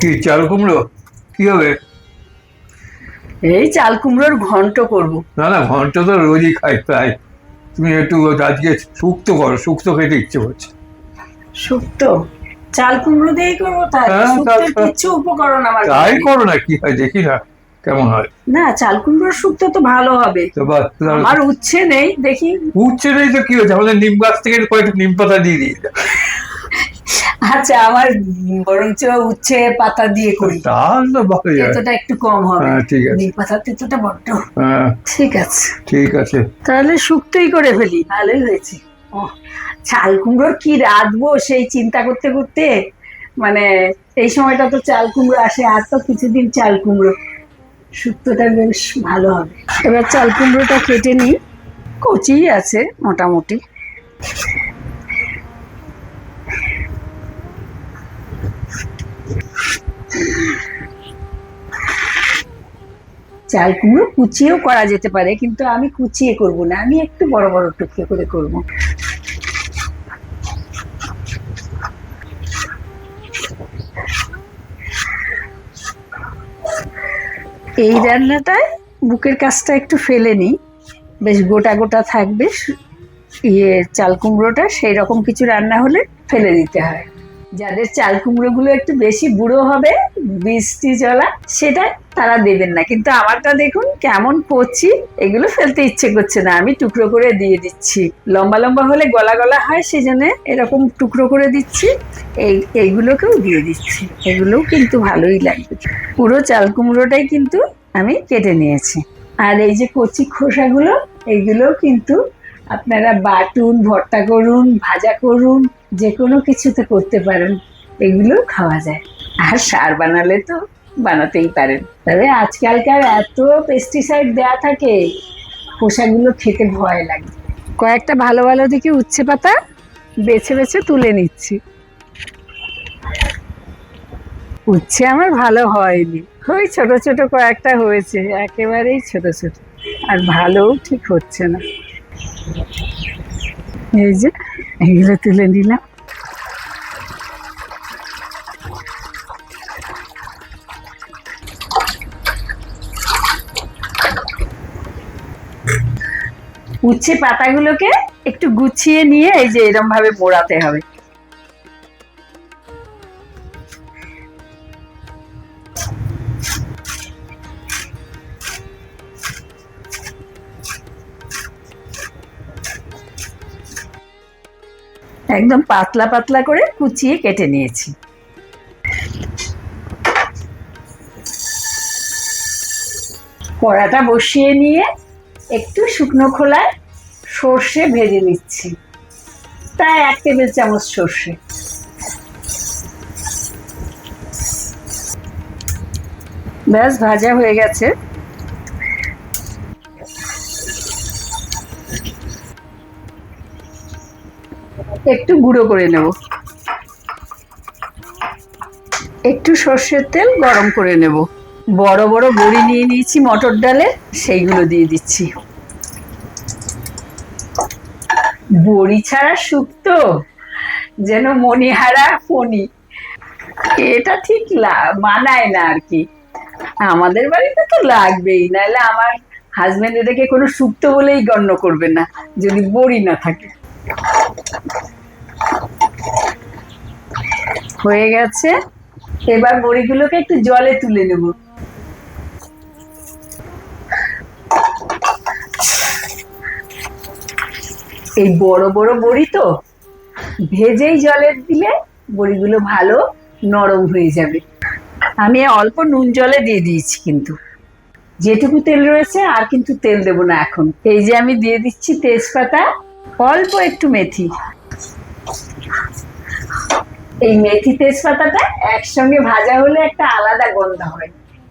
কি চাল কুমড়ো? কি হবে? এই চাল কুমড়োর ঘন্ট করব। না না ঘন্ট তো রোজই খাই প্রায়। তুমি একটু আজকে শুক্তো করো শুক্তো খেতে ইচ্ছে করছে। শুক্তো? চাল কুমড়ো দিয়েই করব তাই? হ্যাঁ, শুক্তোর তা- উপকরণ আমার তাই করো না কি হয় দেখি না কেমন হয়। না চাল কুমড়োর শুক্তো তো ভালো হবে। আমার উচ্ছে নেই দেখি। উঠছে নেই তো কি হচ্ছে? আমাদের নিম গাছ থেকে কয়েকটা নিম পাতা দিয়ে দিই আচ্ছা আমার বরঞ্চ উচ্ছে পাতা দিয়ে করি। তাহলে ভালো তেতোটা একটু কম হবে। হ্যাঁ, ঠিক আছে। নিম পাতার তেতোটা বড্ড। হ্যাঁ। ঠিক আছে। ঠিক আছে। তাহলে শুক্তই করে ফেলি ভালোই হয়েছে। ও চাল কুমড়োর কি রাঁধবো সেই চিন্তা করতে করতে? মানে এই সময়টা তো চাল কুমড়ো আসে আর তো কিছুদিন চাল কুমড়ো। শুক্তোটা বেশ ভালো হবে। এবার চাল কুমড়োটা কেটে নিই। কচিই আছে মোটামুটি। চাল কুমড়ো কুচিয়েও করা যেতে পারে, কিন্তু আমি কুচিয়ে করব না, আমি একটু বড় বড় টুকরো করে করব। এই রান্নাটায় বুকের কাজটা একটু ফেলে নিই, বেশ গোটা গোটা থাকবে ইয়ে চাল কুমড়োটা, সেই রকম কিছু রান্না হলে ফেলে দিতে হয়। যাদের চাল কুমড়োগুলো একটু বেশি বুড়ো হবে, বৃষ্টি জলা সেটা তারা দেবেন না। কিন্তু আমারটা দেখুন কেমন করছি এগুলো ফেলতে ইচ্ছে করছে না। আমি টুকরো করে দিয়ে দিচ্ছি। লম্বা লম্বা হলে গলা গলা হয় সেই জন্য এরকম টুকরো করে দিচ্ছি। এই, এইগুলোকেও দিয়ে দিচ্ছি। এগুলোও কিন্তু ভালোই লাগবে। পুরো চাল কুমড়োটাই কিন্তু আমি কেটে নিয়েছি। আর এই যে কচি খোসাগুলো, এইগুলোও কিন্তু আপনারা বাটুন, ভর্তা করুন, ভাজা করুন যে কোনো কিছুতে করতে পারেন। এগুলো খাওয়া যায়। আর সার বানালে তো বানাতেই পারেন। তবে আজকালকার এত পেস্টিসাইড দেওয়া থাকে পোশাকগুলো খেতে ভয় লাগে। কয়েকটা ভালো ভালো দিকে উচ্ছে পাতা বেছে বেছে তুলে নিচ্ছি। উচ্ছে আমার ভালো হয়নি। ওই ছোট ছোট কয়েকটা হয়েছে, একেবারেই ছোট ছোট। আর ভালোও ঠিক হচ্ছে না। এই যে, এগুলো তুলে নিলাম। উচ্ছে পাতাগুলোকে একটু গুছিয়ে নিয়ে এই যে এরম ভাবে মোড়াতে হবে। একদম পাতলা পাতলা করে কুচিয়ে কেটে নিয়েছি। কড়াটা বসিয়ে নিয়ে একটু শুকনো খোলায় সর্ষে ভেজে নিচ্ছি। প্রায় এক টেবিল চামচ সর্ষে। ব্যাস, ভাজা হয়ে গেছে। একটু গুঁড়ো করে নেব। একটু সর্ষের তেল গরম করে নেব। বড় বড় বড়ি নিয়ে নিয়েছি মটর ডালে, সেইগুলো দিয়ে দিচ্ছি। বড়ি ছাড়া শুক্তো যেন মণিহারা ফণি। এটা ঠিক মানায় না আর কি। আমাদের বাড়িতে তো লাগবেই, নাহলে আমার হাজবেন্ড এটাকে কোনো শুক্তো বলেই গণ্য করবে না, যদি বড়ি না থাকে। হয়ে গেছে। এবার বড়িগুলোকে একটু জলে তুলে নেব। এই বড় বড় বড়ি তো, ভেজেই জলে দিলে বড়িগুলো ভালো নরম হয়ে যাবে। আমি অল্প নুন জলে দিয়ে দিয়েছি কিন্তু। যেটুকু তেল রয়েছে, আর কিন্তু তেল দেবো না এখন। এই যে আমি দিয়ে দিচ্ছি তেজপাতা। অল্প একটু মেথি। এই মেথি তেজপাতাটা একসঙ্গে ভাজা হলে একটা আলাদা গন্ধ হয়।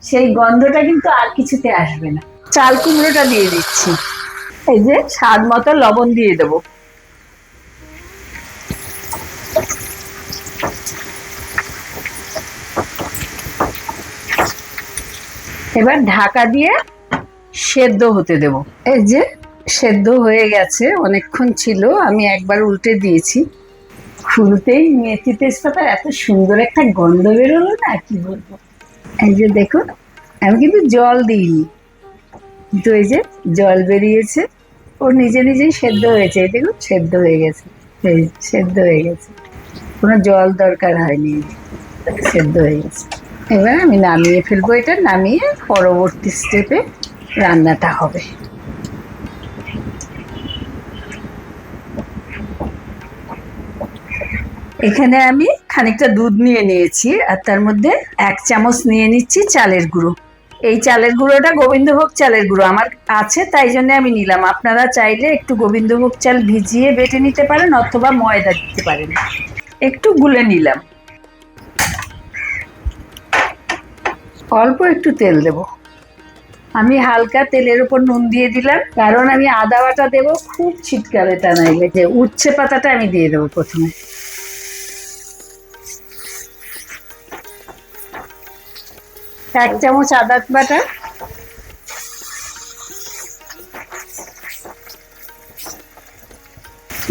সেই গন্ধটা কিন্তু আর কিছুতে আসবে না। চাল কুমড়োটা দিয়ে দিচ্ছি। এই যে স্বাদ মতো লবণ দিয়ে দেবো। এবার ঢাকা দিয়ে সেদ্ধ হতে দেব। এই যে সেদ্ধ হয়ে গেছে, অনেকক্ষণ ছিল, আমি একবার উল্টে দিয়েছি। খুলতেই মেথি তেজপাতা এত সুন্দর একটা গন্ধ বেরোলো না, কি বলব? এই যে দেখুন, আমি কিন্তু জল দিইনি। কিন্তু এই যে জল বেরিয়েছে, ও নিজে নিজেই সেদ্ধ হয়েছে, এই দেখুন, সেদ্ধ হয়ে গেছে, এই সেদ্ধ হয়ে গেছে। কোনো জল দরকার হয়নি সেদ্ধ হয়ে গেছে। এবার আমি নামিয়ে ফেলব, এটা নামিয়ে পরবর্তী স্টেপে রান্নাটা হবে। এখানে আমি খানিকটা দুধ নিয়ে নিয়েছি আর তার মধ্যে এক চামচ নিয়ে নিচ্ছি চালের গুঁড়ো। এই চালের গুঁড়োটা গোবিন্দভোগ চালের গুঁড়ো আমার আছে, তাই জন্য আমি নিলাম। আপনারা চাইলে একটু গোবিন্দভোগ চাল ভিজিয়ে বেটে নিতে পারেন অথবা ময়দা দিতে পারেন। একটু গুলে নিলাম। অল্প একটু তেল দেব। আমি হালকা তেলের উপর নুন দিয়ে দিলাম, কারণ আমি আদা বাটা দেবো, খুব ছিটকাবে তা যে উচ্ছে পাতাটা আমি দিয়ে দেবো প্রথমে। এক চামচ আদা বাটা।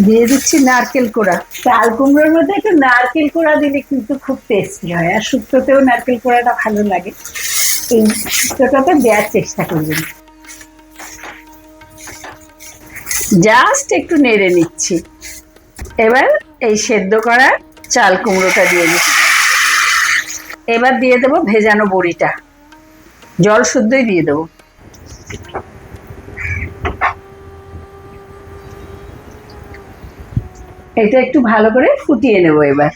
দিয়ে দিচ্ছি নারকেল কোড়া। চাল কুমড়োর মধ্যে একটু নারকেল কোড়া দিলে কিন্তু খুব টেস্টি হয়, আর শুক্তোতেও নারকেল কোড়াটা ভালো লাগে। এই শুক্তোটাতে দেওয়ার চেষ্টা করবেন। জাস্ট একটু নেড়ে নিচ্ছি। এবার এই সেদ্ধ করা চাল কুমড়োটা দিয়ে দিচ্ছি। এবার দিয়ে দেবো ভেজানো বড়িটা। জল শুদ্ধই দিয়ে দেবো। এটা একটু ভালো করে ফুটিয়ে নেব এবার।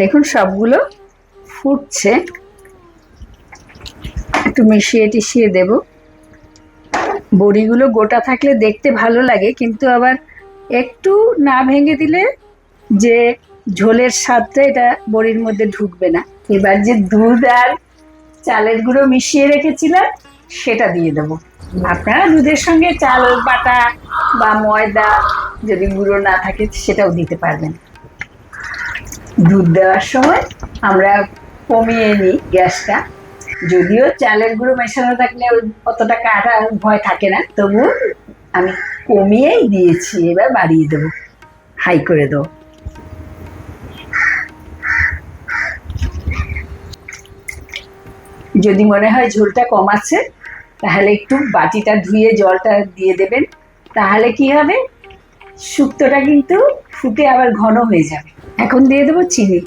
দেখুন, সবগুলো ফুটছে। একটু মিশিয়ে টিশিয়ে দেব। বড়িগুলো গোটা থাকলে দেখতে ভালো লাগে, কিন্তু আবার একটু না ভেঙে দিলে যে ঝোলের স্বাদটা এটা বড়ির মধ্যে ঢুকবে না। এবার যে দুধ আর চালের গুঁড়ো মিশিয়ে রেখেছিলাম, সেটা দিয়ে দেবো। আপনারা দুধের সঙ্গে চাল, বাটা বা ময়দা যদি গুঁড়ো না থাকে, সেটাও দিতে পারবেন। দুধ দেওয়ার সময় আমরা কমিয়ে নিই গ্যাসটা। যদিও চালের গুঁড়ো মেশানো থাকলে অতটা কাটা ভয় থাকে না, তবু আমি কমিয়েই দিয়েছি, এবার বাড়িয়ে দেবো। হাই করে দেবো যদি মনে হয় ঝোলটা কম আছে, তাহলে একটু বাটিটা ধুয়ে জলটা দিয়ে দেবেন, তাহলে কি হবে? শুক্তোটা কিন্তু ফুটে আবার ঘন হয়ে যাবে। এখন দিয়ে দেবো চিনি।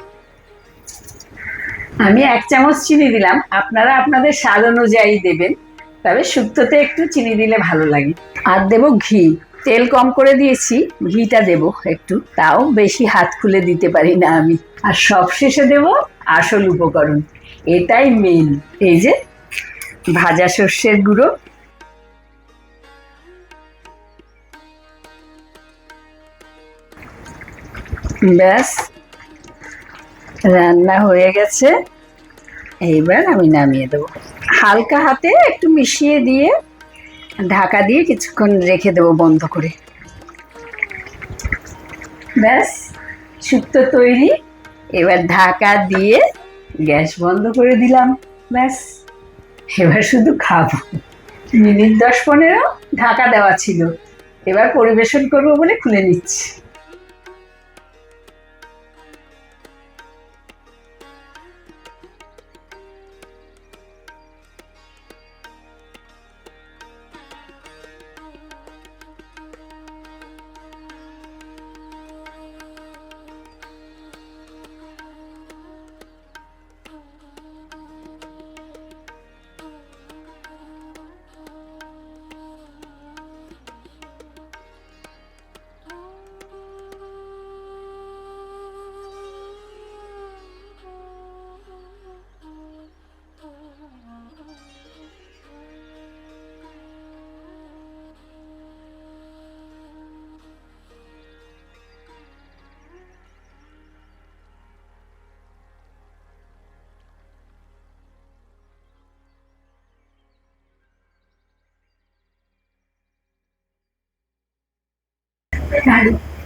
আমি এক চামচ চিনি দিলাম, আপনারা আপনাদের স্বাদ অনুযায়ী দেবেন। তবে শুক্তোতে একটু চিনি দিলে ভালো লাগে। আর দেব ঘি। তেল কম করে দিয়েছি, ঘিটা দেব একটু। তাও বেশি হাত খুলে দিতে পারি না আমি। আর সবশেষে দেব আসল উপকরণ। এটাই মেন এই যে, ভাজা সর্ষের গুঁড়ো। ব্যাস, রান্না হয়ে গেছে। এইবার আমি নামিয়ে দেবো। হালকা হাতে একটু মিশিয়ে দিয়ে ঢাকা দিয়ে কিছুক্ষণ রেখে দেবো বন্ধ করে। ব্যাস শুক্তো তৈরি। এবার ঢাকা দিয়ে গ্যাস বন্ধ করে দিলাম। ব্যাস, এবার শুধু খাব। মিনিট দশ পনেরো ঢাকা দেওয়া ছিল। এবার পরিবেশন করব বলে খুলে নিচ্ছি। 哎